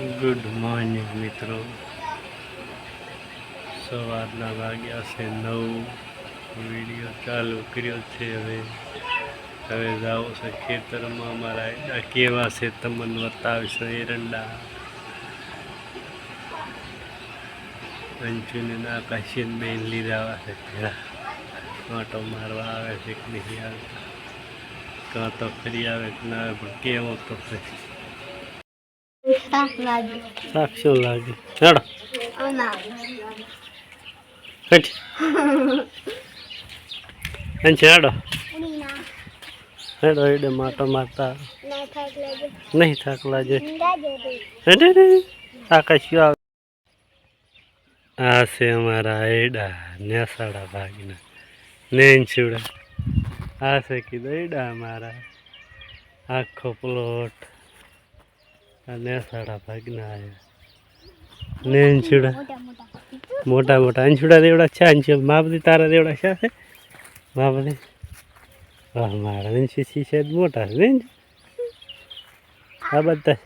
Good morning, મિત્રો. સવારના વાગ્યા છે નવ. વીડિયો ચાલુ કર્યો છે હવે. હવે જાઓ છે ખેતરમાં. અમારા એડા કેવા છે તમને બતાવીશું. એરંડા. અંશુને આકાશીને બેન લીધા છે ભેળા આંટો મારવા આવે છે કે નહીં આવતા કાં તો ફરી આવે કે ના આવે, પણ કેવો તો પછી શાક લાગે શાક શું લાગે હેડો ના હેઠ અંશ હેડો હેડો માટો મારતા નહીં થાક લાગે આકાશીઓ આવે આ છે અમારા એડા નેસાડા ભાગના નેનચુડા આ છે કીધું એડા અમારા આખો પ્લોટ આ નેસાડા ભાગના આવ્યા નેનચુડા મોટા મોટા. મોટા અંશુડા દેવડા છે અંશુ મા બધી તારા દેવડા છે મા બધી વાહ મારા અંશુ છે મોટા છે, ને આ બધા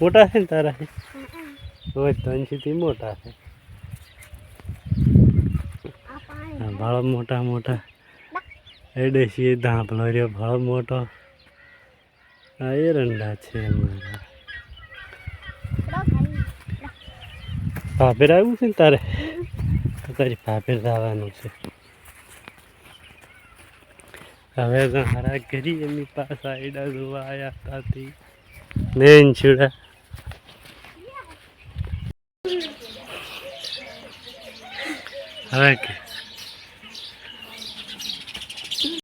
મોટા છે ને તારા હોય તો અંશુથી મોટા છે. ભાળો મોટા મોટા. એડે છીએ ધાંપલો રહ્યો, ભાળો મોટો. આ એરંડા છે અમારા ભાભેર આવ્યું છે ને તારે તો તારી ભાભેર આવવાનું છે હવે હારા ઘરી એમની પાસે આઈડા જોવા આવ્યા તાથી નેન છોડા હવે કે